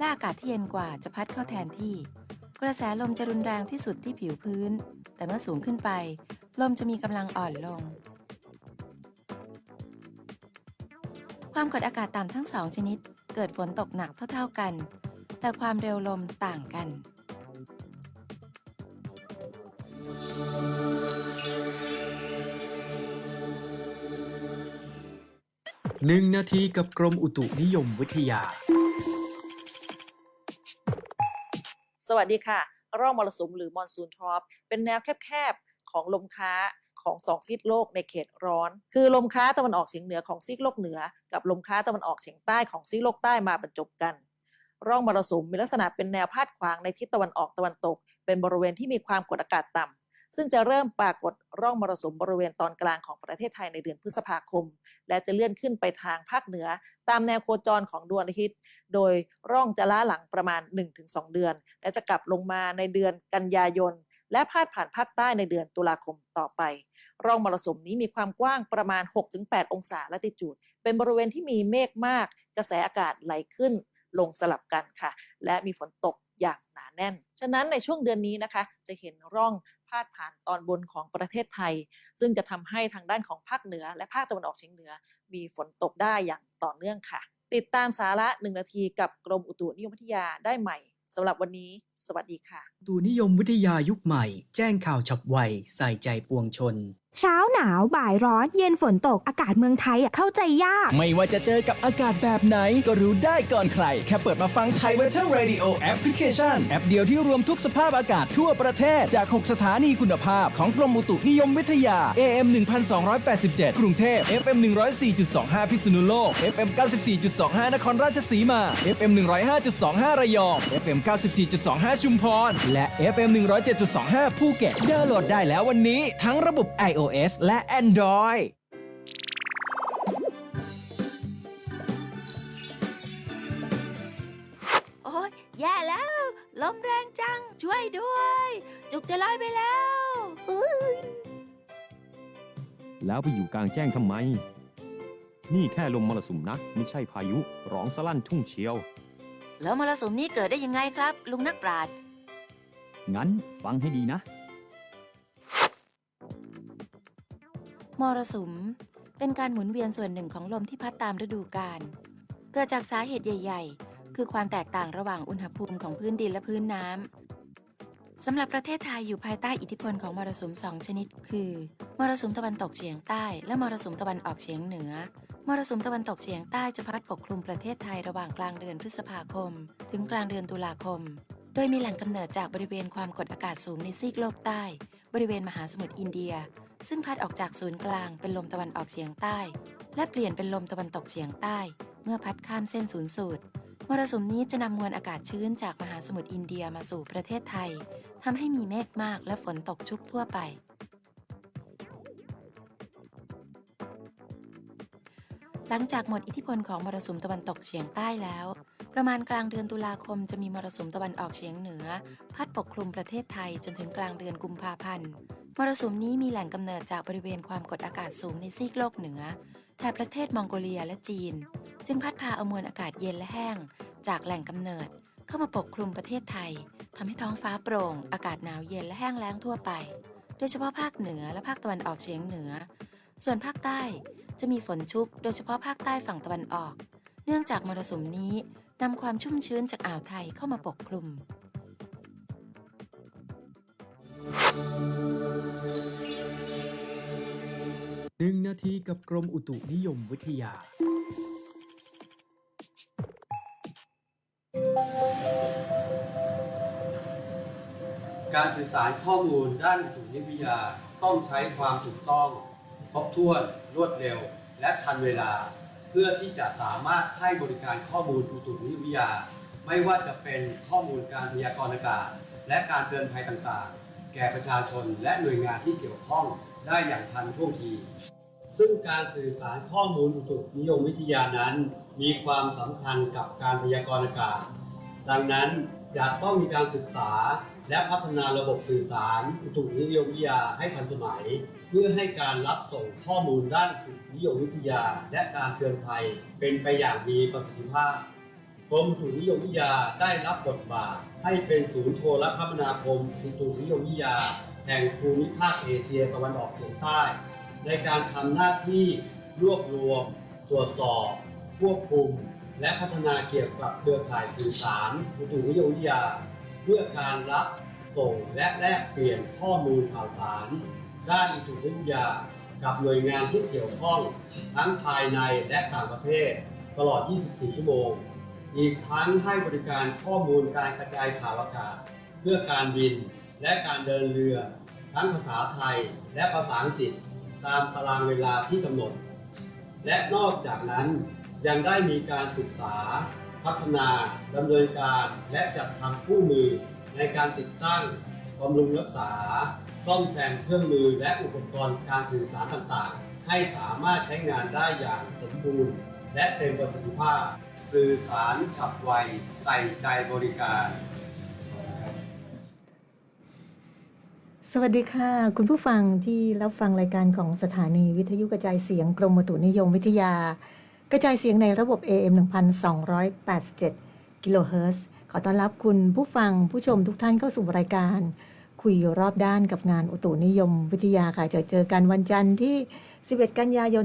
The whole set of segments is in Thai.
และอากาศที่เย็นกว่าจะพัดเข้าแทนที่ กระแสลมจะรุนแรงที่สุดที่ผิวพื้น แต่เมื่อสูงขึ้นไป ลมจะมีกำลังอ่อนลง ความกดอากาศต่ำทั้งสองชนิด เกิดฝนตกหนักเท่า ๆกัน แต่ความเร็วลมต่างกันหนึ่งนาทีกับกรมอุตุนิยมวิทยา สวัสดีค่ะร่องมรสุมหรือมอนซูนทรอปเป็นแนวแคบๆ ของลมค้าของสองซีกโลกในเขตร้อน คือลมค้าตะวันออกเฉียงเหนือของซีกโลกเหนือ กับลมค้าตะวันออกเฉียงใต้ของซีกโลกใต้มาบรรจบกัน ร่องมรสุมมีลักษณะเป็นแนวพาดขวางในทิศตะวันออกตะวันตก เป็นบริเวณที่มีความกดอากาศต่ำ ซึ่งจะเริ่มปรากฏร่องมรสุมบริเวณตอนกลางของประเทศไทยในเดือนพฤษภาคม และจะเลื่อนขึ้นไปทางภาคเหนือ ตามแนวโคจรของดวงอาทิตย์ โดยร่องจะล้าหลังประมาณ 1-2 เดือน และจะกลับลงมาในเดือนกันยายน และพาดผ่านภาคใต้ในเดือนตุลาคมต่อไป ร่องมรสุมนี้มีความกว้างประมาณ 6-8 องศาละติจูด เป็นบริเวณที่มีเมฆมาก กระแสอากาศไหลขึ้น ลงสลับกันค่ะ และมีฝนตกอย่างหนาแน่น ฉะนั้นในช่วงเดือนนี้นะคะ จะเห็นร่อง พาดผ่านตอนบนของประเทศไทย ซึ่งจะทำให้ทางด้านของภาคเหนือ และภาคตะวันออกเฉียงเหนือ มีฝนตกได้อย่างต่อเนื่องค่ะ ติดตามสาระ 1 นาทีกับกรมอุตุนิยมวิทยาได้ใหม่สำหรับวันนี้ สวัสดีค่ะอุตุนิยมวิทยายุคใหม่ แจ้งข่าวฉับไว ใส่ใจปวงชน เช้าหนาวบ่ายร้อน เย็นฝนตกอากาศเมืองไทยอะเข้าใจยาก ไม่ว่าจะเจอกับอากาศแบบไหน ก็รู้ได้ก่อนใคร แค่เปิดมาฟังไทย Weather Radio Application แอปเดียวที่รวมทุกสภาพอากาศทั่วประเทศ จาก 6 สถานีคุณภาพของกรมอุตุนิยมวิทยา AM 1287 กรุงเทพ FM 104.25 พิษณุโลก FM 94.25 นครราชสีมา FM 105.25 ระยอง FM 94.25ชุมพร และ FM 107.25 ภูเก็ตดาวน์โหลดได้แล้ววันนี้ทั้งระบบ iOS และ Android โอ้ยแย่แล้ว ลมแรงจัง ช่วยด้วย จุกจะลอยไปแล้วอุ๊ยแล้วไปอยู่กลางแจ้งทำไม นี่แค่ลมมรสุมนะ ไม่ใช่พายุ ร้องสลั่นทุ่งเชียว แล้วมรสุมนี้เกิดได้ยังไงครับ ลุงนักปราชญ์งั้นฟังให้ดีนะ มรสุม เป็นการหมุนเวียนส่วนหนึ่งของลมที่พัดตามฤดูกาลเกิดจากสาเหตุใหญ่ ๆ คือความแตกต่างระหว่างอุณหภูมิของพื้นดินและพื้นน้ำสำหรับประเทศไทยอยู่ภายใต้อิทธิพลของมรสุมสองชนิด คือ มรสุมตะวันตกเฉียงใต้ และมรสุมตะวันออกเฉียงเหนือ มรสุมตะวันตกเฉียงใต้จะพัดปกคลุมประเทศไทยระหว่างกลางเดือนพฤษภาคม ถึงกลางเดือนตุลาคม โดยมีแหล่งกำเนิดจากบริเวณความกดอากาศสูงในซีกโลกใต้ บริเวณมหาสมุทรอินเดีย ซึ่งพัดออกจากศูนย์กลางเป็นลมตะวันออกเฉียงใต้ และเปลี่ยนเป็นลมตะวันตกเฉียงใต้ เมื่อพัดข้ามเส้นศูนย์สูตรมรสุมนี้จะนำมวลอากาศชื้นจากมหาสมุทรอินเดียมาสู่ประเทศไทยทำให้มีเมฆมากและฝนตกชุกทั่วไป หลังจากหมดอิทธิพลของมรสุมตะวันตกเฉียงใต้แล้ว ประมาณกลางเดือนตุลาคมจะมีมรสุมตะวันออกเฉียงเหนือ พัดปกคลุมประเทศไทยจนถึงกลางเดือนกุมภาพันธ์ มรสุมนี้มีแหล่งกำเนิดจากบริเวณความกดอากาศสูงในซีกโลกเหนือแถบประเทศมองโกเลียและจีน จึงพัดพาเอามวลอากาศเย็นและแห้ง จากแหล่งกำเนิด เข้ามาปกคลุมประเทศไทยทำให้ท้องฟ้าโปร่ง อากาศหนาวเย็นและแห้งแล้งทั่วไป โดยเฉพาะภาคเหนือและภาคตะวันออกเฉียงเหนือ ส่วนภาคใต้ จะมีฝนชุกโดยเฉพาะภาคใต้ฝั่งตะวันออก เนื่องจากมรสุมนี้นำความชุ่มชื้นจากอ่าวไทยเข้ามาปกคลุม หนึ่งนาทีกับกรมอุตุนิยมวิทยา การสื่อสารข้อมูลด้านอุตุนิยมวิทยาต้องใช้ความถูกต้อง ครบถ้วนรวดเร็ว และทันเวลา เพื่อที่จะสามารถให้บริการข้อมูลอุตุนิยมวิทยา ไม่ว่าจะเป็นข้อมูลการพยากรณ์อากาศ และการเตือนภัยต่างๆ แก่ประชาชนและหน่วยงานที่เกี่ยวข้องได้อย่างทันท่วงที ซึ่งการสื่อสารข้อมูลอุตุนิยมวิทยานั้น มีความสำคัญกับการพยากรณ์อากาศ ดังนั้นจะต้องมีการศึกษาและพัฒนาระบบสื่อสารอุตุนิยมวิทยาให้ทันสมัย เพื่อให้การรับส่งข้อมูลด้านอุตุนิยมวิทยา และการเตือนภัยเป็นไปอย่างมีประสิทธิภาพกรมอุตุนิยมวิทยาได้รับบทบาทให้เป็นศูนย์โทรคมนาคมอุตุนิยมวิทยา แห่งภูมิภาคเอเชียตะวันออกเฉียงใต้ ในการทำหน้าที่รวบรวม ตรวจสอบ ควบคุม และพัฒนาเกี่ยวกับเครือข่ายสื่อสารอุตุนิยมวิทยา เพื่อการรับส่งและแลกเปลี่ยนข้อมูลข่าวสาร ด้านอุตุนิยมวิทยา กับหน่วยงานที่เกี่ยวข้องทั้งภายในและต่างประเทศ ตลอด 24 ชั่วโมง อีกทั้งให้บริการข้อมูลการกระจายข่าวอากาศ เพื่อการบินและการเดินเรือ ทั้งภาษาไทยและภาษาอังกฤษ ตามตารางเวลาที่กำหนด และนอกจากนั้นยังได้มีการศึกษา พัฒนาดำเนินการและจัดทำคู่มือในการติดตั้งบำรุงรักษา ซ่อมแซมเครื่องมือและอุปกรณ์การสื่อสารต่างๆ ให้สามารถใช้งานได้อย่างสมบูรณ์ และเต็มประสิทธิภาพ สื่อสารฉับไว ใส่ใจบริการ สวัสดีค่ะ คุณผู้ฟังที่รับฟังรายการของสถานีวิทยุกระจายเสียงกรมอุตุนิยมวิทยา กระจายเสียงในระบบ AM 1287 กิโลเฮิรตซ์ขอต้อนรับคุณผู้ฟังผู้ชมทุกท่านเข้าสู่รายการ คุยรอบด้านกับงานอุตุนิยมวิทยาค่ะ จะเจอกันวันจันทร์ที่ 11 กันยายน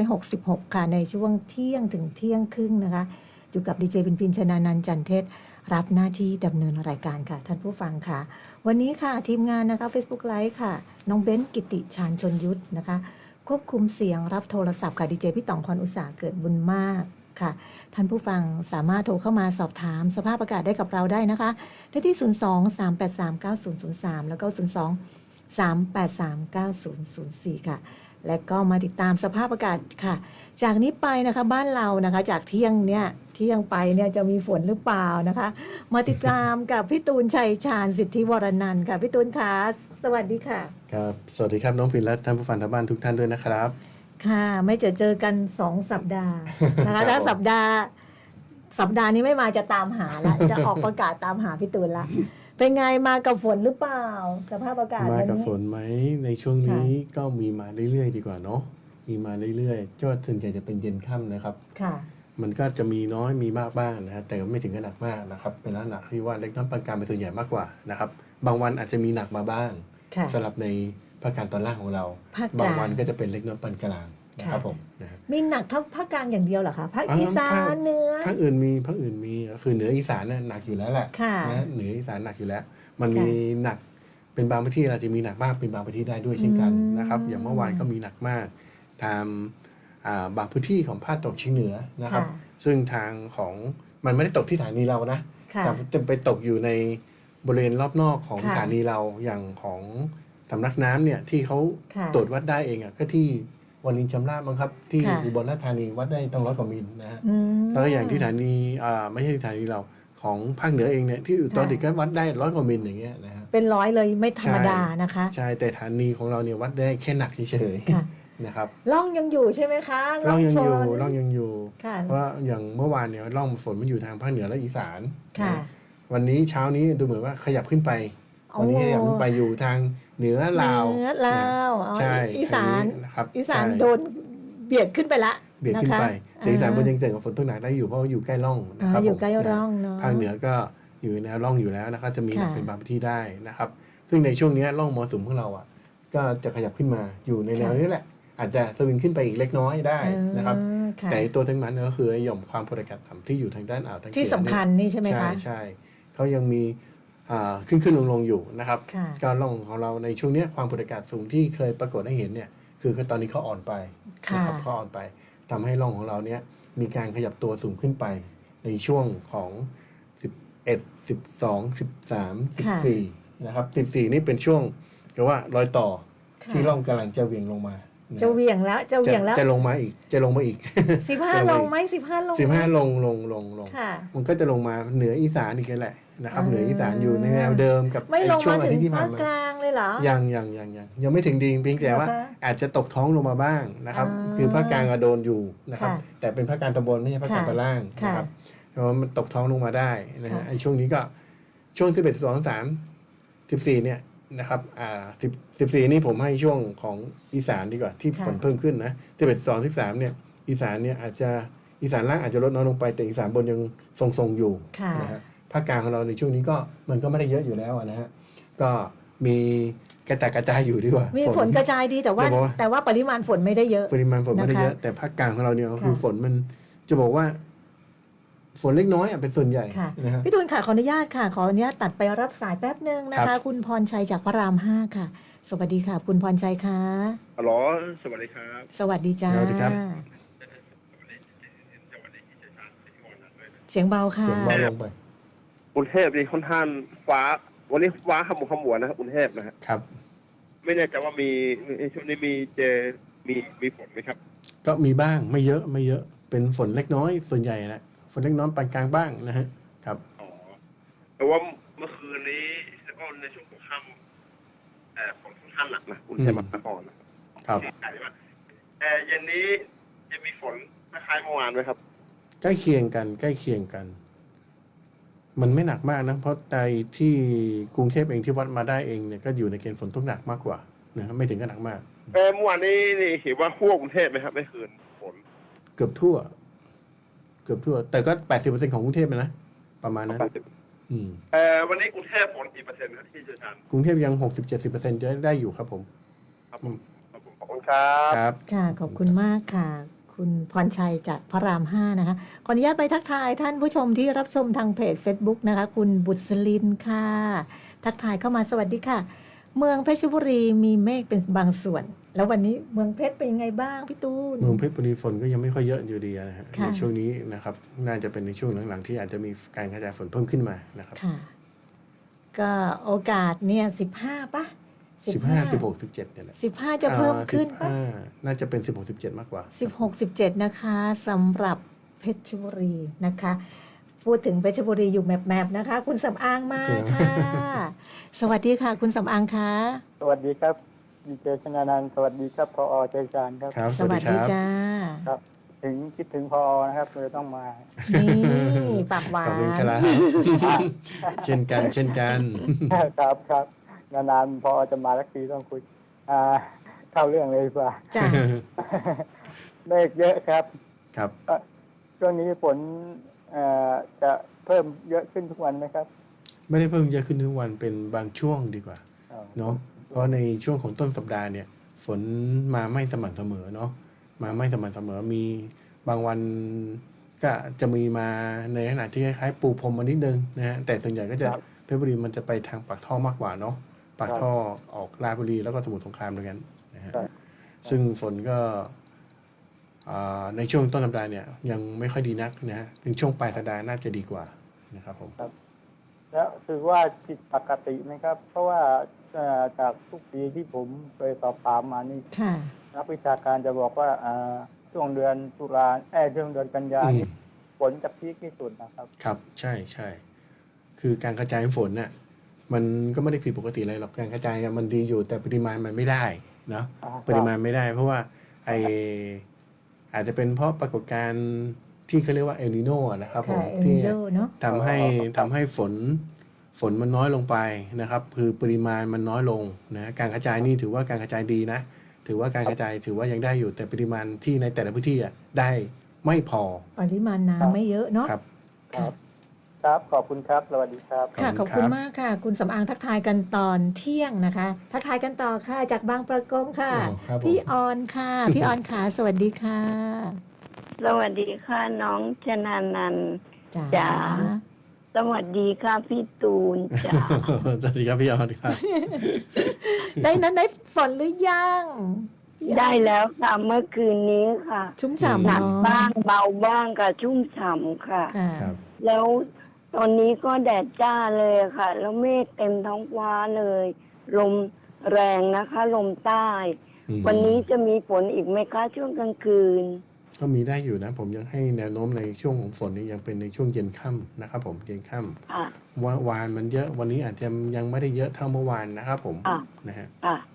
2566 ค่ะ ในช่วงเที่ยงถึงเที่ยงครึ่งนะคะ อยู่กับดีเจปินปินชนานันจันเทศ รับหน้าที่ดำเนินรายการค่ะ ท่านผู้ฟังค่ะ วันนี้ค่ะทีมงานนะคะ Facebook Live ค่ะ น้องเบ้นกิติชาญชนยุทธนะคะ ควบคุมเสียงรับโทรศัพท์ค่ะดีเจพี่ต่องพรอุตสาเกิดบุญมาก ค่ะ ท่านผู้ฟังสามารถโทรเข้ามาสอบถามสภาพอากาศได้กับเราได้นะคะได้ที่ 02 383 9003 แล้วก็ 02 383 9004 ค่ะ และก็มาติดตามสภาพอากาศค่ะ จากนี้ไปนะคะบ้านเรานะคะ จากเที่ยงเนี่ยเที่ยงไปเนี่ยจะมีฝนหรือเปล่านะคะ มาติดตามกับพี่ตูนชัยชาญสิทธิวรนันท์ค่ะพี่ตูนคะสวัสดีค่ะ ครับ สวัสดีครับน้องพินและท่านผู้ฟังทางบ้านทุกท่านด้วยนะครับ ค่ะ ไม่เจอเจอกันสองสัปดาห์นะครัคะบถ้าผมสัปดาห์ สัปดาห์นี้ไม่มาจะตามหาละจะออกประกาศตามหาพี่ตูนละเป็นไงมากับฝนหรือเปล่า สภาพอากาศมาวันกับนี้ฝนไหมในช่วงนี้ก็มีมาเรื่อยๆดีกว่าเนาะมีมาเรื่อยๆก็ส่วนใหญ่จะเป็นเย็นค่ำนะครับค่ะมันก็จะมีน้อยมีมากบ้างนะฮะแต่ไม่ถึงกับหนักมากนะครับ เป็นลักษณะที่ว่าเล็กน้อยปานกลางเป็นส่วนใหญ่มากกว่านะครับ บางวันอาจจะมีหนักมาบ้างค่ะสำหรับใน ภาคกลางตอนล่างของเรา ภาคกลาง บางวันก็จะเป็นเล็กน้อยปานกลางนะครับค่ะผมนะฮะ มีหนักเท่าภาคกลางอย่างเดียวเหรอคะภาคอ่าอีสาภาคน เหนือ ภาคอื่นมีภาคอื่นมีก็คือเหนืออีสานน่ะหนักอยู่แล้วแหละค่ะนะเหนืออีสานหนักอยู่แล้ว มันค่ะมีหนักเป็นบางพื้นที่อาจจะมีหนักมากเป็นบางพื้นที่ได้ด้วยเช่นกันอืมนะครับ อย่างเมื่อวานก็มีหนักมากตามอ่าบางพื้นที่ของภาคตกเฉียงเหนือนะครับ ค่ะ ซึ่งทางของมันไม่ได้ตกที่สถานีเรานะ ค่ะ แต่จะไปตกอยู่ในบริเวณรอบนอกของค่ะสถานีเราอย่างของ สำนักน้ำเนี่ยที่เขาค่ะตรวจวัดได้เองอะก็ที่วันนินชำราบมั้งครับ ที่ค่ะ อุบลราชธานีวัดได้ต้องร้อยกว่ามิลนะฮะอืม แล้วก็อย่างที่สถานีอ่าไม่ใช่สถานีเราของภาคเหนือเองเนี่ยที่อุตรดิตถ์ก็วัดได้ร้อยกว่ามิลอย่างเงี้ยนะฮะ เป็นร้อยเลยไม่ธรรมดานะคะ ใช่แต่สถานีของเราเนี่ยวัดได้แค่หนักเฉยค่ะ ๆนะครับล่องยังอยู่ใช่ไหมคะร่องยังอยู่ฝนร่องยังอยู่ ค่ะ เพราะว่าอย่างเมื่อวานเนี่ยร่องฝนมันอยู่ทางภาคเหนือและอีสานค่ะ นะวันนี้เช้านี้ดูเหมือนว่าขยับขึ้นไปโอ้ วันนี้ขยับขึ้นไปอยู่ทางเหนือลาวเหนือลาวอ๋อใช่อีสานทงนะครับอีสานใช่โดนเบียดขึ้นไปละเบียดขึ้นไปะคะแต่อีสานบนยังเกิดกับฝนตกหนักได้อยู่เพราะว่าอยู่ใกล้ร่องอ๋นะครับออยู่ผมใกล้นะร่องเนาะภาคเหนือก็อยู่ในแนวร่องอยู่แล้วนะครับจะมีหนักค่ะเป็นบางพื้นที่ได้นะครับ ซึ่งในช่วงนี้ร่องมรสุมของเราอะ ก็จะขยับขึ้นมาอยู่ในแนวนี้แหละ อาจจะสวิงขึ้นไปอีกเล็กน้อยได้นะครับอืมค่ะแต่ตัวทั้งนั้นก็คือไอ้หย่อมความกดอากาศต่ำที่อยู่ทางด้านอ่าวตังเกียที่สำคัญนี่ใช่ไหมใช่คะใช่เขายังมีอ่า ขึ้นขึ้นลงลงอยู่นะครับค่ะการล่องของเราในช่วงเนี้ยความกดอากาศสูงที่เคยปรากฏให้เห็นเนี่ยคือตอนนี้เขาอ่อนไปค่ะ นะครับเขาอ่อนไปทำให้ร่องของเราเนี้ยมีการขยับตัวสูงขึ้นไป ในช่วงของ 11 12 13 14นะครับ14 นี่เป็นช่วงเรียกว่ารอยต่อค่ะ ที่ร่องกำลังจะเหวี่ยงลงมานะจะเหวี่ยงแล้วจะเหวี่ยงแล้วจะลงมาอีกจะลงมาอีก สิบห้าจะลลงงไหมสิบห้าลงสิบไมห้าลงลงลงลง ค่ะ มันก็จะลงมาเหนืออีสานอีกแหละ นะครับอ่าเหนืออีสานอยู่ในแนวเดิมกับไม่ลงไอ้ช่วมางอาถึทิตงย์ที่ภาผ่านคมากลางเลยเหรอ ยังยังยังยังยังไม่ถึงดีเพียงแต่ว่า เหรอคะอาจจะตกท้องลงมาบ้างนะครับ อ่าคือภาคกลางอะโดนอยู่นะครับ ค่ะแต่เป็นภาคกลางตำบลไม่ใช่ภาคกลางค่ะตอนล่างค่ะนะครับเพราะว่ามันตกท้องลงมาได้นะฮะค่ะ ไอ้ช่วงนี้ก็ช่วงที่เป็นสองสามสิบสี่เนี่ยนะครับอ่าสิบสิบสี่นี่ผมให้ช่วงของอีสานดีกว่าที่ฝนเพิ่มขึ้นนะที่เป็นสองสิบสามเนี่ย อีสานเนี่ยอาจจะอีสานล่างอาจจะลดน้อยลงไปแต่อีสานบนยังทรงๆอยู่ค่ะ นะฮะ ภาคกลางของเราในช่วงนี้ก็มันก็ไม่ได้เยอะอยู่แล้วอะนะฮะก็มีกระจายกระจายอยู่ดีกว่า มีฝนกระจายดีแต่ว่า แต่ว่าแต่ว่าปริมาณฝนไม่ได้เยอะ ปริมาณฝนไม่ได้นะคะเยอะแต่ภาคกลางของเราเนี่ยค่ะคือฝนมันจะบอกว่า ฝนเล็กน้อยอะเป็นส่วนใหญ่ค่ะนะฮะพี่ตูนค่ะขออนุญาตค่ะ ขออนุญาตตัดไปรับสายแป๊บหนึ่งนะครัคะบคุณพรชัยจากพระรามห้าค่ะ สวัสดีค่ะ คุณพรชัยค่ะฮัลโหลสวัสดีครับ สวัสดีจ้าสวัสดีครับเสียงเบาค่ะเสียงเบาลงไป กรุงเทพนี่ค่อนข้างฟ้า วันนี้ฟ้าขมุกขมัวนะครับกรุงเทพนะฮะครับ ไม่แน่ใจว่ามีในช่วงนี้มีเจมีมีฝนไหมครับ ก็มีบ้างไม่เยอะไม่เยอะ เป็นฝนเล็กน้อย ส่วนใหญ่แหละฝนเล็กน้อยปานกลางบ้างนะฮะครับอ๋อแต่ว่าเมื่อคืนนี้แล้วก็ในช่วงหัวค่ำเอ่อฝนค่อนข้างหนักนะกรุงเทพมหานครนะครับใช่ว่าแต่เย็นนี้จะมีฝนคล้ายๆเมื่อวานไหมครับ ใกล้เคียงกัน ใกล้เคียงกัน มันไม่หนักมากนะเพราะในที่กรุงเทพเองที่วัดมาได้เองเนี่ยก็อยู่ในเกณฑ์ฝนตกหนักมากกว่านะฮะไม่ถึงกับหนักมาก เออเมื่อวานนี้นี่เห็นว่าทั่วกรุงเทพไหมครับไม่คืนฝนเกือบทั่ว เกือบทั่ว แต่ก็แปดสิบเปอร์เซ็นของกรุงเทพนะประมาณนั้นอืมเออวันนี้กรุงเทพฝนกี่เปอร์เซ็นต์ครับที่เชี่ยวชาญกรุงเทพยังหกสิบเจ็ดสิบเปอร์เซ็นจะได้อยู่ครับผมครับผม ครับผมขอบคุณครับ ครับ ค่ะ ขอบคุณมากค่ะ คุณพรชัยจากพระรามห้านะคะ ขออนุญาตไปทักทายท่านผู้ชมที่รับชมทางเพจ Facebook นะคะ คุณบุษลินค่ะ ทักทายเข้ามาสวัสดีค่ะ เมืองเพชรบุรีมีเมฆเป็นบางส่วน แล้ววันนี้เมืองเพชรเป็นยังไงบ้างพี่ตูน เมืองเพชรบุรีฝนก็ยังไม่ค่อยเยอะอยู่ดีนะฮะค่ะ ในช่วงนี้นะครับน่าจะเป็นในช่วงหลังๆที่อาจจะมีการกระจายฝนเพิ่มขึ้นมานะครับ ค่ะ ก็โอกาสเนี่ยสิบห้าปะ สิบห้าสิบหกสิบเจ็ดเนี่ยแหละสิบห้าจะเพิ่มขึ้นปะอ่า15น่าจะเป็นสิบหกสิบเจ็ดมากกว่าสิบหกสิบเจ็ดนะคะสำหรับเพชรบุรีนะคะ พูดถึงเพชรบุรีอยู่แมปๆนะคะ คุณสำอางมาค่ะ สวัสดีค่ะ คุณสำอางคะสวัสดีครับดีเจชนานันท์สวัสดีครับพอใจจานครับครับ สวัสดีจ้าครับ ถึงคิดถึงพอนะครับเลยต้องมา นี่ปากหวาขอบคุณนครับเช่นกันเช่นกัน ครับครับ นานๆพอจะมาสักทีต้องคุย อ่า เข้าเรื่องเลยดีกว่าจ้าเมฆเยอะครับครับเอ่อช่วงนี้ฝนเอ่อจะเพิ่มเยอะขึ้นทุกวันไหมครับไม่ได้เพิ่มเยอะขึ้นทุกวันเป็นบางช่วงดีกว่าอ๋อเนาะเพราะในช่วงของต้นสัปดาห์เนี่ย ฝนมาไม่สม่ำเสมอเนาะมาไม่สม่ำเสมอมีบางวันก็จะมีมาในขณะที่คล้ายๆปูพรมมานิดนึงนะฮะแต่ส่วนใหญ่ก็จะครับเพชรบุรีมันจะไปทางปากท่อมากกว่าเนาะ ปากท่อออกราชบุรีแล้วก็สมุทรสงครามด้วยกันนะฮะครับซึ่งฝนก็อ่าในช่วงต้นสัปดาห์เนี่ยยังไม่ค่อยดีนักนะฮะถึงช่วงปลายสัปดาห์น่าจะดีกว่านะครับผมแล้วถือว่าผิดปกติไหมครับ เพราะว่าเอ่อจากทุกปีที่ผมเคยสอบถามมานี่ค่ะนักวิชาการจะบอกว่าอ่าช่วงเดือนตุลาเอ้ยช่วงเดือนกันยาอืมนี่ฝนจะพีคที่สุดนะครับ ครับ ใช่ใช่คือการกระจายฝนน่ะ มันก็ไม่ได้ผิดปกติอะไรหรอกการกระจายอะมันดีอยู่แต่ปริมาณมันไม่ได้เนาะอ่าปริมาณไม่ได้ เพราะว่าไออาจจะเป็นเพราะปรากฏการณ์ที่เขาเรียกว่าเอลนิโนนะครับผค่ะมเอลที่นิโดเนาะทำให้ทำให้ฝนฝนมันน้อยลงไปนะครับ คือปริมาณมันน้อยลงนะการกระจายนี่ถือว่าการกระจายดีนะ ถือว่าการกระจายถือว่ายังได้อยู่แต่ปริมาณที่ในแต่ละพื้นที่อะได้ไม่พอ ปริมาณน้ำไม่เยอะเนาะครับ ครับครับ ขอบคุณครับ สวัสดีครับ ค่ะ ขขออบบคุคุณณครับ มากค่ะ คุณสำอางทักทายกันตอนเที่ยงนะคะ ทักทายกันต่อค่ะ จากบางประกงค่ะอ๋อครับผม พี่ออนค่ะ พี่ออนขาสวัสดีค่ะสวัสดีค่ะน้องชนานันท์ จ๋าจ๋า สวัสดีค่ะพี่ตูนจ๋าสวัสดีครับพี่ออนครับได้นั้นได้ฝนหรือยังพี่ออนได้แล้วค่ะเมื่อคืนนี้ค่ะชุ่มอืมฉ่ำหนักเนาะบ้างเบาบ้างค่ะชุ่มฉ่ำค่ะ ค่ะ ครับ แล้ว ตอนนี้ก็แดดจ้าเลยค่ะ แล้วเมฆเต็มท้องฟ้าเลย ลมแรงนะคะ ลมใต้ อืมวันนี้จะมีฝนอีกไหมคะช่วงกลางคืน ก็มีได้อยู่นะ ผมยังให้แนวโน้มในช่วงของฝนนี่ยังเป็นในช่วงเย็นค่ำนะครับผมเย็นค่ค่ะำว่าวานมันเยอะวันนี้อาจจะยังไม่ได้เยอะเท่าเมื่อวานนะครับผมอะ นะฮะ ค่ะค่ะ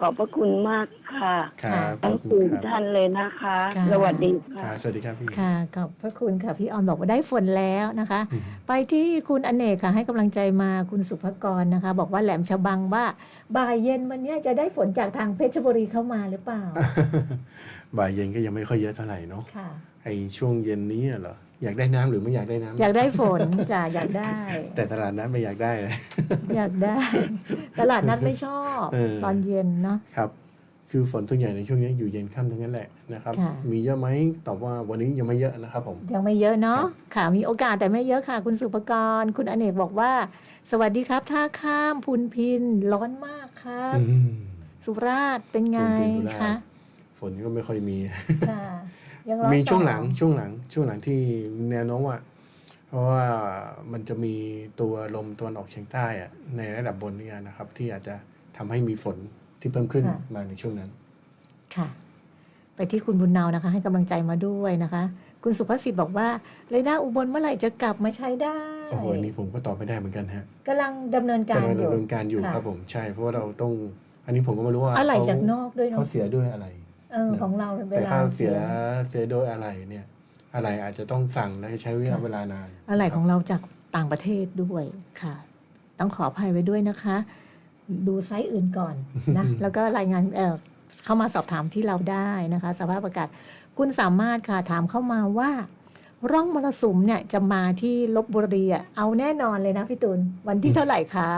ขอบพระคุณมากค่ะครับขทั้องบคุณสี่ครับท่านเลยนะคะ ค่ะ สวัสดีค่ะ ครับสวัสดีครับพี่ ค่ะขอบพระคุณค่ะพี่ออนบอกว่าได้ฝนแล้วนะคะ อืม ไปที่คุณอเนกค่ะ ให้กำลังใจมาคุณสุภกรนะคะ บอกว่าแหลมฉบังว่าบ่ายเย็นวันเนี้ยจะได้ฝนจากทางเพชรบุรีเข้ามาหรือเปล่า บ่ายเย็นก็ยังไม่ค่อยเยอะเท่าไหร่เนาะค่ะไไอช่วงเย็นนี้อะเหรอ อยากได้น้ำหรือไม่อยากได้น้ำอยากได้ฝนจ้ะอยากได้ แต่ตลาดนัดไม่อยากได้เลยอยากได้ ตลาดนัดไม่ชอบเออตอนเย็นเนาะครับ คือฝนส่วนใหญ่ในช่วงนี้อยู่เย็นค่ำทั้งนั้นแหละนะครับค่ะมีเยอะไหมตอบว่าวันนี้ยังไม่เยอะนะครับผมยังไม่เยอะเนาะค่ะมีโอกาสแต่ไม่เยอะค่ะ คุณสุปกรณ์คุณอเนกบอกว่า สวัสดีครับท่าข้ามพุนพินร้อนมากครับอืมสุราษฎร์เป็นไงพุนพินสุราษฎร์คะฝนก็ไม่ค่อยมีค่ะ ยังร้อนมีช่วงต่อหลังช่วงหลังช่วงหลังที่แนวโน้มว่าเพราะว่ามันจะมีตัวลมตะวันออกเฉียงใต้อะในระดับบนเนี่ยนะครับ ที่อาจจะทำให้มีฝนที่เพิ่มขึ้นมาในช่วงนั้น ค่ะ ไปที่คุณบุญเนานะคะ ให้กำลังใจมาด้วยนะคะ คุณสุภสิทธิ์บอกว่าเรดาร์อุบลเมื่อไหร่จะกลับมาใช้ได้โอ้โหอันนี้ผมก็ตอบไม่ได้เหมือนกันฮะกำลังดำเนินการกำลังอยู่ดำเนินการอยู่ะครับผมใช่เพราะว่าเราต้อง อันนี้ผมก็ไม่รู้ว่าอะไรเขจากนอกด้วยเนอะเขาเสียด้วยอะไร เออของเราเป็นเวแต่ลาถ้าเสียเสียเสียโดยอะไรเนี่ย อะไรอาจจะต้องสั่งและใช้เวลาเวลานานอะไรของเราจากต่างประเทศด้วยค่ะ ต้องขออภัยไว้ด้วยนะคะ ดูไซต์อื่นก่อนนะ แล้วก็รายงานเอ่อเข้ามาสอบถามที่เราได้นะคะ สภาพอากาศคุณสามารถค่ะถามเข้ามาว่า ร่องมรสุมเนี่ยจะมาที่ลบบุรีอะเอาแน่นอนเลยนะพี่ตุลวันที่เท่าไหร่คะ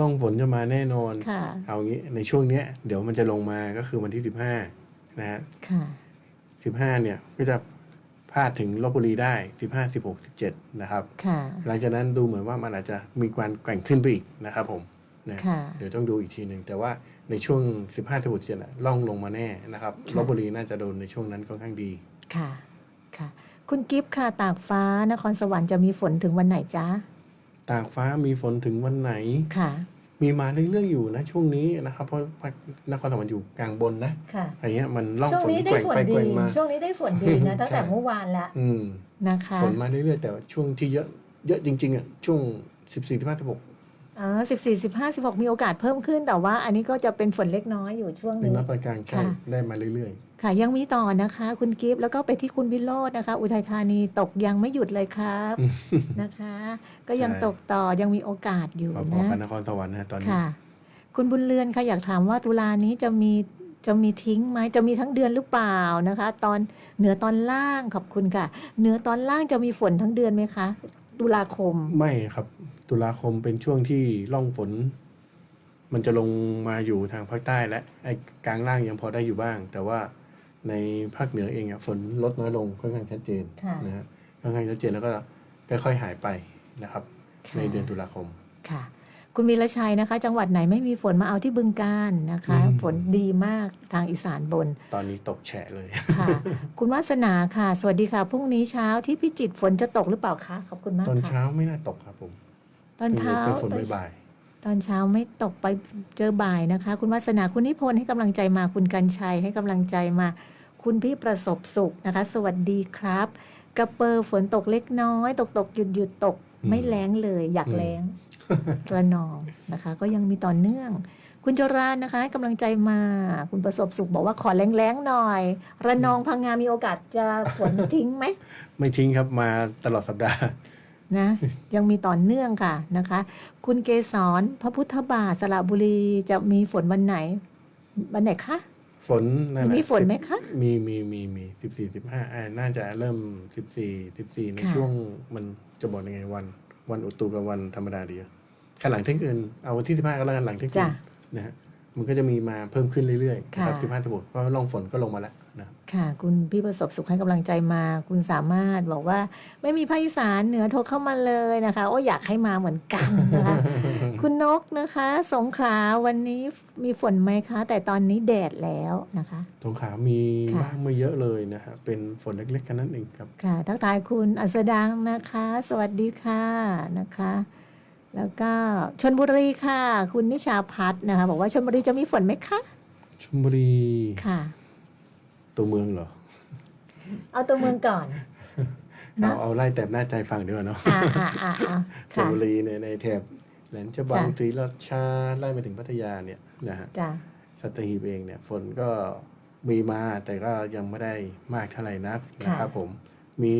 ร่องฝนจะมาแน่นอน ค่ะ เอางี้ในช่วงเนี้ยเดี๋ยวมันจะลงมาก็คือวันที่สิบห้านะฮะค่ะ สิบห้าเนี่ยก็จะพาดถึงลบบุรีได้สิบห้าสิบหกสิบเจ็ดนะครับ ค่ะ หลังจากนั้นดูเหมือนว่ามันอาจจะมีการแกว่งขึ้นไปอีกนะครับผมนะค่ะ เดี๋ยวต้องดูอีกทีหนึ่งแต่ว่าในช่วง 15 16 17อะล่องลงมาแน่นะครับค่ะ ลบบุรีน่าจะโดนในช่วงนั้นค่อนข้างดี ค่ะ ค่ะ คุณกิฟต์ค่ะ ตากฟ้านครสวรรค์จะมีฝนถึงวันไหนจ๊ะ ตากฟ้ามีฝนถึงวันไหน ค่ะ มีมาเรื่อยๆอยู่นะ ช่วงนี้นะครับเพราะภาคนครสวรรค์อยู่กลางบนนะค่ะอันเนี้ยมันล่องช่วงฝนนี้ได้แกว่งฝนไปดี แกว่งมา ช่วงนี้ได้ฝนดีนะตั้งแต่ใช่ เมื่อวานละอืมนะคะ ฝนมาเรื่อยๆแต่ว่าช่วงที่เยอะเยอะจริงๆอะช่วง14 15 16อ๋อสิบสี่สิบห้าสิบหกมีโอกาสเพิ่มขึ้น แต่ว่าอันนี้ก็จะเป็นฝนเล็กน้อยอยู่ช่วงเป็นนี้นับปานกลางใช่ค่ะ ได้มาเรื่อย ค่ะยังมีต่อนะคะ คุณกิฟต์แล้วก็ไปที่คุณวิโรจน์นะคะ อุทัยธานีตกยังไม่หยุดเลยครับๆนะคะ ก็ยังตกต่อยังมีโอกาสอยู่พอๆนะกับนครสวรรค์นะตอนนี้ค่ะ คุณบุญเรือนค่ะอยากถามว่าตุลานี้จะมีจะมีทิ้งไหมจะมีทั้งเดือนหรือเปล่านะคะ ตอนเหนือตอนล่างขอบคุณค่ะ เหนือตอนล่างจะมีฝนทั้งเดือนไหมคะตุลาคม ไม่ครับ ตุลาคมเป็นช่วงที่ร่องฝน มันจะลงมาอยู่ทางภาคใต้และไอ้กลางล่างยังพอได้อยู่บ้าง แต่ว่า ในภาคเหนือเองอะฝนลดน้อยลงค่อนข้างชัดเจนค่ะนะฮะค่อนข้างชัดเจนแล้วก็ค่อยๆหายไปนะครับค่ะในเดือนตุลาคมค่ะ คุณวีรชัยนะคะ จังหวัดไหนไม่มีฝนมาเอาที่บึงการนะคะอืมฝนดีมากทางอีสานบน ตอนนี้ตกแฉะเลยค่ะ คุณวาสนาค่ะ สวัสดีค่ะพรุ่งนี้เช้าที่พิจิตรฝนจะตกหรือเปล่าคะขอบคุณมากตอนค่ะเช้าไม่น่าตกครับผมตอนเช้าเป็นฝนตอนบ่ายตอนเช้าไม่ตกไปเจอบ่ายนะคะ คุณวาสนาคุณนิพนธ์ให้กำลังใจมาคุณกัญชัยให้กำลังใจมา คุณพี่ประสบสุขนะคะ สวัสดีครับกระเปอร์ฝนตกเล็กน้อย ตกตกหยุดหยุดตกไม่แรงเลย อยากแรงระนองนะคะ ก็ยังมีต่อเนื่อง คุณจรานนะคะให้กำลังใจมา คุณประสบสุขบอกว่าขอแรงๆหน่อย ระนองพังงามีโอกาสจะฝนทิ้งไหมๆไม่ทิ้งครับมาตลอดสัปดาห์นะยังมีต่อเนื่องค่ะนะคะ คุณเกษรพระพุทธบาทสระบุรีจะมีฝนวันไหน วันไหนคะ ฝนนั่นแหละมีฝนไหมคะ มีมีมีมีสิบสี่สิบห้าอ่าน่าจะเริ่มสิบสี่สิบสี่ในค่ะ ช่วงมันจะบอกยังไงวัน วันอุตุกับวันธรรมดาดีอะแค่หลังเที่ยงคืนเอาวันที่สิบห้าก็แล้วกันหลังเที่ยงคืจ้ะนนะฮะมันก็จะมีมาเพิ่มขึ้นเรื่อยๆนะครับค่ะ สิบห้าสิบหกเพราะร่องฝนก็ลงมาแล้วนะ ค่ะ คุณพี่ประสบสุขให้กำลังใจมา คุณสามารถบอกว่า ไม่มีภาคอีสานเหนือโทรเข้ามาเลยนะคะ โอ้อยากให้มาเหมือนกันนะคะ คุณนกนะคะ สงขลาวันนี้มีฝนไหมคะ แต่ตอนนี้แดดแล้วนะคะ สงขลามีค่ะ บ้างไม่เยอะเลยนะฮะเป็นฝนเล็กๆกันนั่นเองครับ ค่ะทักทายคุณอัสดังนะคะ สวัสดีค่ะนะคะ แล้วก็ชนบุรีค่ะ คุณนิชาพัฒน์นะคะ บอกว่าชนบุรีจะมีฝนไหมคะชลบุรี ค่ะ ตัวเมืองเหรอ เอาตัวเมืองก่อน เอาเอาไล่แต่หน้าใจฟังดีกว่าเนาะอ่าอ่าอ่าอ่าชลค่ะ บุรีในในแถบแหลมฉบังจ้ะ ศรีราชาไล่ไปถึงพัทยาเนี่ยนะฮะ จ้ะสัตหีบเองเนี่ยฝนก็มีมาแต่ก็ยังไม่ได้มากเท่าไหร่นักนะครับผมมี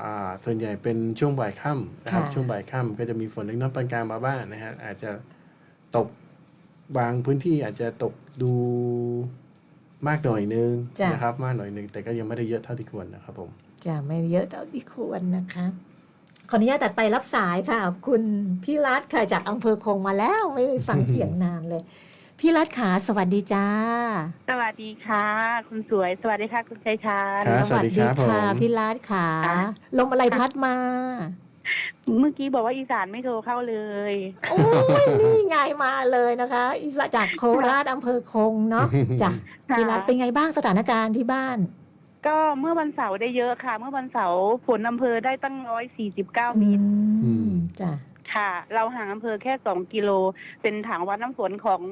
อ่าส่วนใหญ่เป็นช่วงบ่ายค่ำนะครับค่ะ ช่วงบ่ายค่ำก็จะมีฝนเล็กน้อยปานกลางมาบ้างนะฮะอาจจะตกบางพื้นที่อาจจะตกดู มากหน่อยนึงจ้ะ นะครับ มากหน่อยนึงแต่ก็ยังไม่ได้เยอะเท่าที่ควรนะครับผม จะไม่เยอะเท่าที่ควรนะคะ ขออนุญาตตัดไปรับสายค่ะ คุณพี่รัฐค่ะจากอำเภอคงมาแล้วไม่ได้ฟัง เสียงนานเลย พี่รัฐขาสวัสดีจ้าสวัสดีค่ะ คุณสวย สวัสดีค่ะ คุณชัยชาญ ครับสวัสดีครับผม ค่ะพี่รัฐขาค่ะ ลมอะไรพัดมา เมื่อกี้บอกว่าอีสานไม่โทรเข้าเลย โอ้ยนี่ไงมาเลยนะคะ อิสระจากโคราชอำเภอคงเนาะจ้ะค่ะ พี่รัฐเป็นไงบ้างสถานการณ์ที่บ้าน ก็เมื่อวันเสาร์ได้เยอะค่ะ เมื่อวันเสาร์ฝนอำเภอได้ตั้งร้อยสี่สิบเก้ามิลอืมจ้ะ ค่ะ เราห่างอำเภอแค่สองกิโล เป็นถังวัดน้ำฝนของ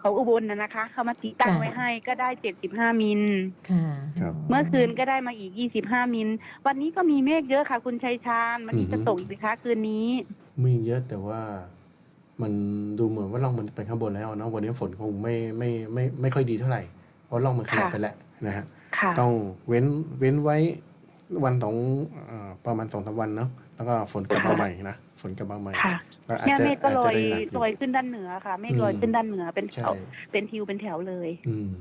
ของอุบลนะนะคะเขามาติดตั้งจ้ะไว้ให้ก็ได้เจ็ดสิบห้ามิล ค่ะครับ เมื่อคืนก็ได้มาอีกยี่สิบห้ามิล วันนี้ก็มีเมฆเยอะค่ะ คุณชัยชาญ วันนี้อือฮึจะตกอีกไหมคะคืนนี้ มีเยอะแต่ว่ามันดูเหมือนว่าร่องมันไปข้างบนแล้วเนาะวันนี้ฝนคงไม่ไม่ไม่ไม่ค่อยดีเท่าไหร่เพราะร่องมันขยับค่ะไปแล้วนะฮะค่ะ ต้องเว้นเว้นไว้วันสองเอ่อประมาณสองสามวันเนาะแล้วก็ฝนกลับมาใหม่นะฝนกลับมาใหม่ค่ะแล้วอาจเนี่ยจะเมฆก็อาจลอจะยได้หนักอยู่ลอยขึ้นด้านเหนือค่ะเมฆลอยอืม ขึ้นด้านเหนือเป็นแถใช่วเป็นทิวเป็นแถวเลยอืม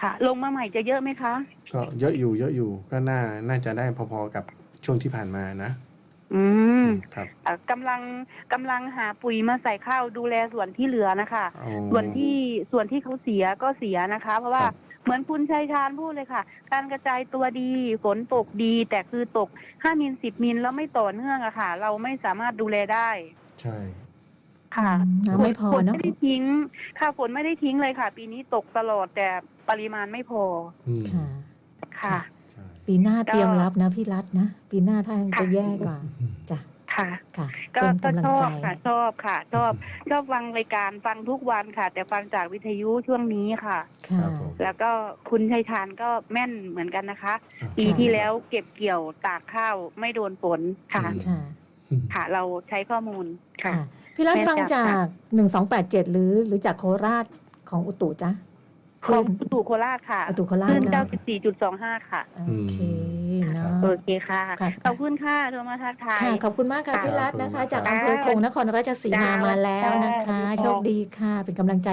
ค่ะ ลงมาใหม่จะเยอะไหมคะ ก็เยอะอยู่เยอะอยู่ก็น่าน่าจะได้พอๆกับช่วงที่ผ่านมานะอืมครับอะกำลังกำลังหาปุ๋ยมาใส่ข้าวดูแลส่วนที่เหลือนะคะอ๋อส่วนที่ส่วนที่เขาเสียก็เสียนะคะ เพราะว่าครับ เหมือนคุณชัยชาญพูดเลยค่ะ การกระจายตัวดีฝนตกดี แต่คือตกห้ามิลสิบมิลแล้วไม่ต่อเนื่องอะค่ะ เราไม่สามารถดูแลได้ ใช่ ค่ะน้ำไม่พอฝนเนอะ ไม่ได้ทิ้ง ค่ะฝนไม่ได้ทิ้งเลยค่ะ ปีนี้ตกตลอดแต่ปริมาณไม่พออืมค่ะ ค่ะปีหน้าก็เตรียมรับนะพี่รัฐนะ ปีหน้าถ้ายังจะแย่กว่าจ้ะ ค่ะ ค่ะก็เป็นก็กำลังชอใจ บค่ะ ชอบค่ะ ชอบ ชอบฟังรายการฟังทุกวันค่ะ แต่ฟังจากวิทยุช่วงนี้ค่ะ ค่ะแล้วก็คุณชัยชาญก็แม่นเหมือนกันนะคะ ปีที่แล้วเก็บเกี่ยวตากข้าวไม่โดนฝนค่ะค่ะค่ะ เราใช้ข้อมูลค่ะ ค่ะ พี่รัฐแม่นฟังจ้ะจากหนึ่งสองแปดเจ็ดหรือ หรือจากโคราชของอุตุจ๊ะของอุตุโคราชค่ะอุตุโคราชขึ้นนะเก้าสิบสี่จุดสองห้าค่ะ โอเคเนาะ โอเคค่ะค่ะ ขอบคุณค่ะโทรมาทักทาย ค่ะขอบคุณมากค่ะค่ะพี่รัฐนะคะจากค่ะอำเภอคงนครราชสีมาจ้ามมาแล้วนะคะค่ะโชคดีค่ะ เป็นกำลังใจ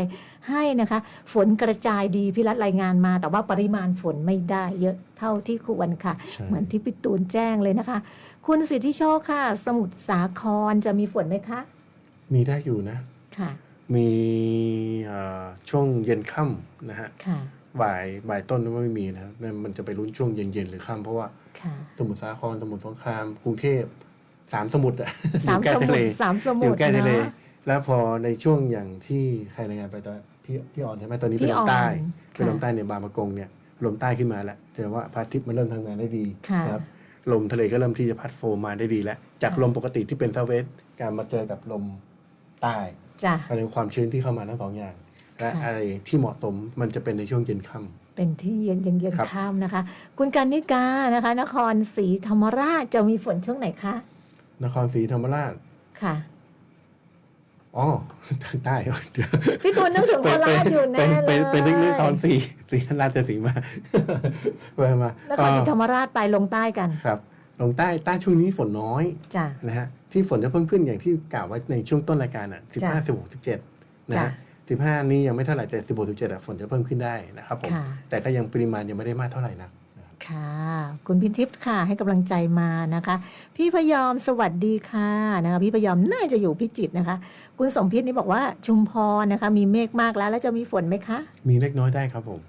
ให้นะคะ ฝนกระจายดีพี่รัฐรายงานมา แต่ว่าปริมาณฝนไม่ได้เยอะเท่าที่ควรค่ะ ใช่ เหมือนที่พี่ตูนแจ้งเลยนะคะ คุณสิทธิโชคค่ะ สมุทรสาครจะมีฝนไหมคะมีได้อยู่นะ ค่ะมีเอ่อช่วงเย็นค่ำนะฮะค่ะ บ่ายบ่ายต้นไม่มีนะนั่นมันจะไปลุ้นช่วงเย็นๆหรือค่ำเพราะว่าค่ะ สมุทรสาครสมุทรสงครามกรุงเทพสามสมุทรอะสามอยู่ใกล้สมุทรทะเลสามสมุทรอยู่ใกล้ทะเลเนอะแล้วพอในช่วงอย่างที่ใครรายงานไปตอนพี่พี่อ่อนใช่ไหมตอนนี้พี่เป็นลอ่อมนใต้ค่ะเป็นลมใต้ในบางประกงเนี่ยลมใต้ขึ้นมาแล้วแต่ว่าพระอาทิตย์มันเริ่มทำงานได้ดีค่ะนะครับลมทะเลก็เริ่มที่จะพัดโฟมมาได้ดีแล้ว จากลมปกติที่เป็นเซาเวสการมาเจอกับลมใต้จ้ะอะไรความชื้นที่เข้ามาทั้งสองอย่าง และค่ะอะไรที่เหมาะสมมันจะเป็นในช่วงเย็นค่ำ เป็นที่เย็นเย็นเย็นครับค่ำนะคะ คุณกันนิกานะคะ นครศรีธรรมราชจะมีฝนช่วงไหนคะนครศรีธรรมราชค่ะ อ๋อทางใต้พี่ตูนนึกถึงโคราชอยู่แน่ไปเลยไปไปนึกนึกตอนสีสีราชสีมาไปมานครศรีธรรมราชไปลงใต้กันครับ ลงใต้ใต้ช่วงนี้ฝนน้อยจ้ะ นะฮะที่ฝนจะเพิ่มขึ้นอย่างที่กล่าวไว้ในช่วงต้นรายการอะสิบจ้ะห้าสิบหกสิบเจ็ดนะจ้ะ ฮะ สิบห้านี้ยังไม่เท่าไหร่แต่สิบหกสิบเจ็ดอะฝนจะเพิ่มขึ้นได้นะครับผมค่ะ แต่ก็ยังปริมาณยังไม่ได้มากเท่าไหร่นะค่ะ คุณพิทิพย์ค่ะให้กำลังใจมานะคะ พี่พยอมสวัสดีค่ะนะคะพี่พยอมน่าจะอยู่พิจิตรนะคะ คุณสมพิษนี่บอกว่าชุมพรนะคะ มีเมฆมากแล้วแล้วจะมีฝนไหมคะ มีเล็กน้อยได้ครับผม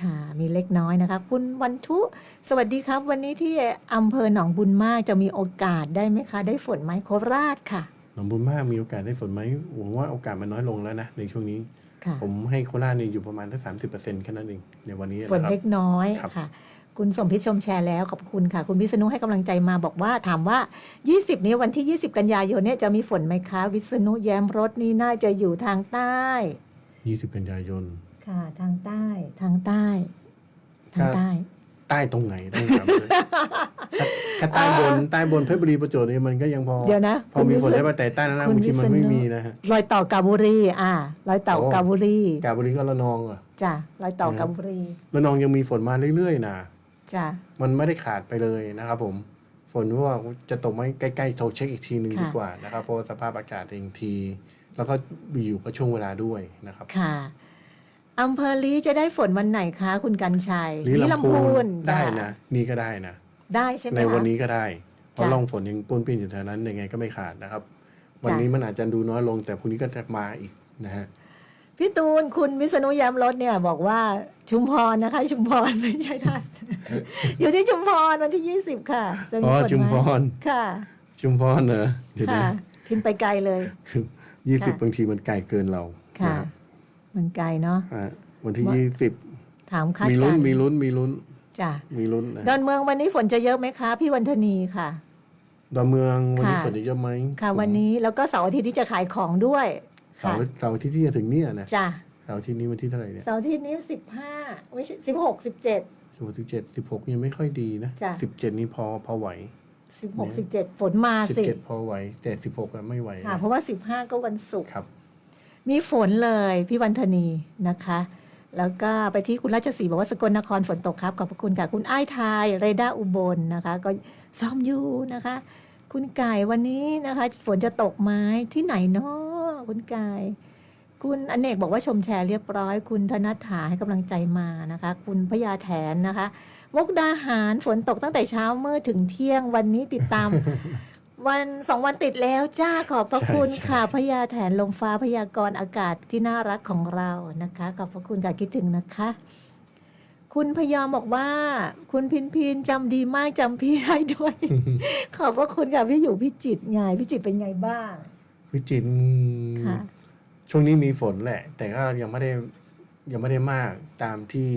ค่ะ มีเล็กน้อยนะคะ คุณวันทุ สวัสดีครับ วันนี้ที่อำเภอหนองบุญมากจะมีโอกาสได้ไหมคะ ได้ฝนไหมโคราชค่ะ หนองบุญมากมีโอกาสได้ฝนไหมหวังว่าโอกาสมันน้อยลงแล้วนะในช่วงนี้ ค่ะ ผมให้โคราชเนี่ยอยู่ประมาณแค่สามสิบเปอร์เซ็นต์แค่นั้นเองในวันนี้ฝนนะครับ เล็กน้อยครับ ค่ะ คุณสมพิชชมแชร์แล้วขอบคุณค่ะ คุณพิษณุให้กำลังใจมาบอกว่าถามว่า 20 นี้วันที่ 20 กันยายนเนี่ยจะมีฝนไหมคะ วิษณุแย้มรถนี่น่าจะอยู่ทางใต้ยี่สิบกันยายน ค่ะ ทางใต้ทางใต้ ทางใต้ ใต้ตรงไหนต้องถามเลยถ้าใต้บนใต้บนเพชรบุรีประจวบเนี่ยมันก็ยังพอเดี๋ยวนะพอมีคุณฝนวิษณุได้ป่ะแต่ใต้นั้นนะคุณบางทีมันไม่วิษณุมีนะฮะรอยต่อกาบุรีอ่ารอยต่อโอ้กาบุรีกาญบุรีก็ระนองอะจ้ะรอยต่อนะครักาบบุรีระนองยังมีฝนมาเรื่อยๆนะจ้ะมันไม่ได้ขาดไปเลยนะครับผมฝนว่าจะตกไหมใกล้ๆโทรเช็คอีกทีหนึ่งค่ะดีกว่านะครับเพราะว่าสภาพอากาศเองที แล้วก็มีอยู่กับช่วงเวลาด้วยนะครับค่ะ อำเภอลีจะได้ฝนวันไหนคะคุณกันชัยลีลำพูนได้จ้นะ นี่ก็ได้นะ ได้ใช่ไหมในวันคะนี้ก็ได้ เพราะจ้ะร่องฝนยังป้วนเปี้ยนอยู่แถวนั้นยังไงก็ไม่ขาดนะครับ วันจ้ะนี้มันอาจจะดูน้อยลงแต่พรุ่งนี้ก็จะมาอีกนะฮะพี่ตูนคุณวิษณุยามรถเนี่ยบอกว่าชุมพรนะคะ ชุมพรไม่ใช่ท่านอยู่ที่ชุมพรวันที่20ค่ะจะมีอ๋อฝนไหชุมพรค่ะ ชุมพรเหรอเดี๋ยวค่ะนะทินไปไกลเลยคือยี่สิบค่ะบางทีมันไกลเกินเราค่ะนรับ มันไกลเนาะอะวันที่ว่ายี่สิบถามคาดมีกาลุ้นรณ์มีลุ้นมีลุ้นจ้ะมีลุ้นนะดอนเมืองวันนี้ฝนจะเยอะไหมคะ พี่วันธนีค่ะ ดอนเมืองวันนี้ค่ะ ฝนจะเยอะไหมค่ะผมวันนี้แล้วก็เสาร์อาทิตย์ที่จะขายของด้วยเสาร์เสาร์อาที่ที่จะถึงเนี่ยนะจ้ะเสาร์อาที่นี้วันที่เท่าไหร่เนี่ยเสาร์อาทิตย์นี้สิบห้าไม่ใช่สิบหกสิบเจ็ด สิบหกสิบเจ็ดสิบหกยังไม่ค่อยดีนะจ้ะ สิบเจ็ดนี่พอพอไหวสิบหกสิบเจ็ดฝนมาสิบสิเจ็ดพอไหว แต่สิบหกไม่ไหวค่ะเพราะว่าสิบห้าก็วันศุกร์ครับ มีฝนเลยพี่วันธนีนะคะ แล้วก็ไปที่คุณราชสีบอกว่าสกลนครฝนตกครับ ขอบพระคุณค่ะ คุณไอ้ายทายเรดาอุบลนะคะ ก็ซ้อมอยู่นะคะ คุณไก่วันนี้นะคะ ฝนจะตกไหมที่ไหนเนาะคุณไก่คุณอเนกบอกว่าชมแชร์เรียบร้อย คุณธนัฐาให้กำลังใจมานะคะ คุณพญาแถนนะคะ มุกดาหารฝนตกตั้งแต่เช้ามืดถึงเที่ยงวันนี้ติดตาม วันสองวันติดแล้วจ้าขอบพระคุณใช่ใช่ค่ะพญาแถนลมฟ้าพยากรณ์อากาศที่น่ารักของเรานะคะ ขอบพระคุณค่ะคิดถึงนะคะ คุณพยอมบอกว่า คุณพินพินจำดีมากจำพี่ได้ด้วย ขอบพระคุณค่ะพี่อยู่พิจิตรไงพิจิตรเป็นไงบ้างวิจิตรค่ะช่วงนี้มีฝนแหละ แต่ก็ยังไม่ได้ยังไม่ได้มากตามที่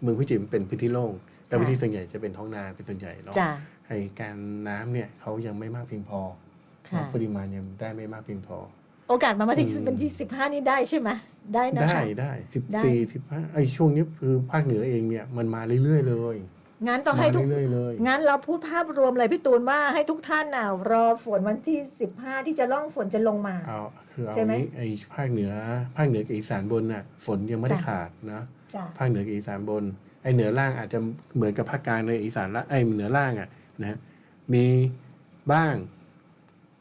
เมืองพิจิตรเป็นพื้นที่โล่งแต่พื้นที่ส่วนใหญ่จะเป็นท้องนาเป็นส่วนใหญ่เนาะจ้ะ ไอการน้ำเนี่ยเขายังไม่มากเพียงพอค่ะ ปริมาณยังได้ไม่มากเพียงพอ โอกาสมามาที่อืม เป็นที่สิบห้านี่ได้ใช่ไหมได้นะได้คะ ได้สิบได้ สี่สิบห้าไอช่วงนี้คือภาคเหนือเองเนี่ยมันมาเรื่อยๆเลยงั้นต้องให้มาทุกเรื่อยๆเลย งั้นเราพูดภาพรวมเลยพี่ตูนว่าให้ทุกท่านน่ะรอฝนวันที่15ที่จะล่องฝนจะลงมา เอาคือเอาใช่ไหมนี้ไอภาคเหนือ ภาคเหนือกับอีสานบนน่ะฝนยังไม่ได้จ้ะ ขาดนะจ้ะภาคเหนือกับอีสานบนไอเหนือล่างอาจจะเหมือนกับภาคกลางในอีสานละไอเหนือล่างอะ นะฮะมีบ้าง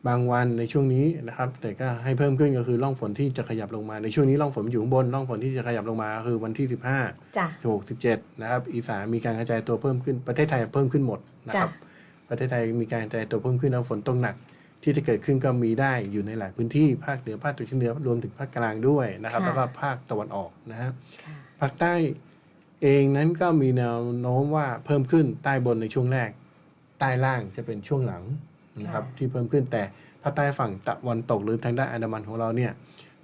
บางวันในช่วงนี้นะครับ แต่ก็ให้เพิ่มขึ้นก็คือร่องฝนที่จะขยับลงมาในช่วงนี้ร่องฝนอยู่ข้างบนร่องฝนที่จะขยับลงมาคือวันที่ 15จ้ะหกสิบเจ็ดนะครับ อีสานมีการกระจายตัวเพิ่มขึ้นประเทศไทยเพิ่มขึ้นหมดนะครับ ประเทศไทยมีการกระจายตัวเพิ่มขึ้นแล้วฝนตกหนัก ที่จะเกิดขึ้นก็มีได้อยู่ในหลายพื้นที่ภาคเหนือภาคตะวันออกเฉียงเหนือรวมถึงภาคกลางด้วยนะครับ ค่ะ แล้วก็ภาคตะวันออกนะฮะภาคใต้เองนั้นก็มีแนวโน้มว่าเพิ่มขึ้นใต้บนในช่วงแรก ใต้ล่างจะเป็นช่วงหลังนะครับที่เพิ่มขึ้นแต่ภาคใต้ฝั่งตะวันตกหรือทางด้านอันดามันของเราเนี่ย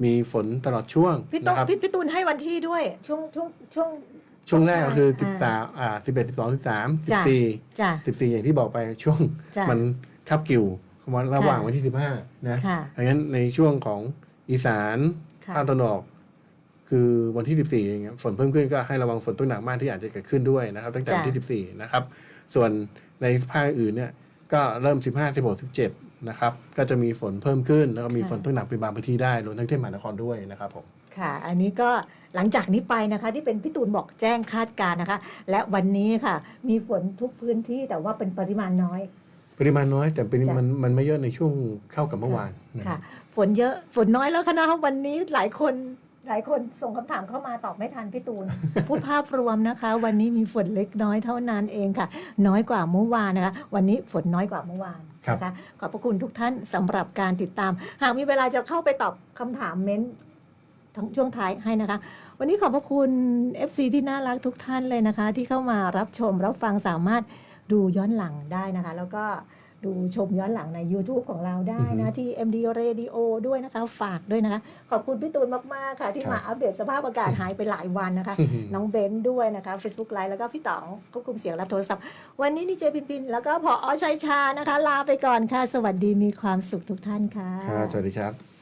มีฝนตลอดช่วงพี่ตูนะนครับ พี่พี่ตูนให้วันที่ด้วยช่วงช่วงช่วง ช่วงแรกก็คืออ่า13 อ่า 11 12 13 จ้ะจ้ะ14 14 อย่างที่บอกไปช่วงจ้ะมันคับกิ่ววันระหว่างค่ะวันที่ 15 นะค่ะดังนั้นในช่วงของอีสานค่ะ ภาคตะวันออก คือวันที่ 14เองฝนเพิ่มขึ้นก็ให้ระวังฝนตกหนักมากที่อาจจะเกิดขึ้นด้วยนะครับ ตั้งแต่วันที่ 14 นะครับ ส่วน ในภาคอื่นเนี่ยก็เริ่ม 15 16 17นะครับก็จะมีฝนเพิ่มขึ้น แล้วก็มีฝนตกหนักเป็นบางพื้นที่ได้รวมทั้งกรุงเทพมหานครด้วยนะครับผมค่ะ อันนี้ก็หลังจากนี้ไปนะคะที่เป็นพี่ตูนบอกแจ้งคาดการณ์นะคะ และวันนี้ค่ะ มีฝนทุกพื้นที่แต่ว่าเป็นปริมาณน้อย ปริมาณน้อยแต่เป็นจ้ะมันมันไม่เยอะในช่วงเข้ากับเมื่อวานนะค่ะ ฝนเยอะฝนน้อยแล้วค่ะนะคะวันนี้หลายคน หลายคนส่งคำถามเข้ามาตอบไม่ทันพี่ตูน พูดภาพรวมนะคะ วันนี้มีฝนเล็กน้อยเท่านั้นเองค่ะ น้อยกว่าเมื่อวานนะคะ วันนี้ฝนน้อยกว่าเมื่อวานนะคะขอบพระคุณทุกท่านสำหรับการติดตาม หากมีเวลาจะเข้าไปตอบคำถามเม้นต์ทั้งช่วงท้ายให้นะคะ วันนี้ขอบพระคุณ FC ที่น่ารักทุกท่านเลยนะคะ ที่เข้ามารับชมรับฟังสามารถดูย้อนหลังได้นะคะ แล้วก็ ดูชมย้อนหลังใน YouTube ของเราได้นะที่ MD Radio ด้วยนะคะ ฝากด้วยนะคะ ขอบคุณพี่ตูนมาก ๆ ค่ะ ที่มาอัปเดตสภาพอากาศหายไปหลายวันนะคะ น้องเบนซ์ด้วยนะคะ Facebook Live แล้วก็พี่ต๋องควบคุมเสียงรับโทรศัพท์ วันนี้ดีเจพินพิน แล้วก็พออชัยชานะคะ ลาไปก่อนค่ะ สวัสดีมีความสุขทุกท่านค่ะ ครับสวัสดีครับ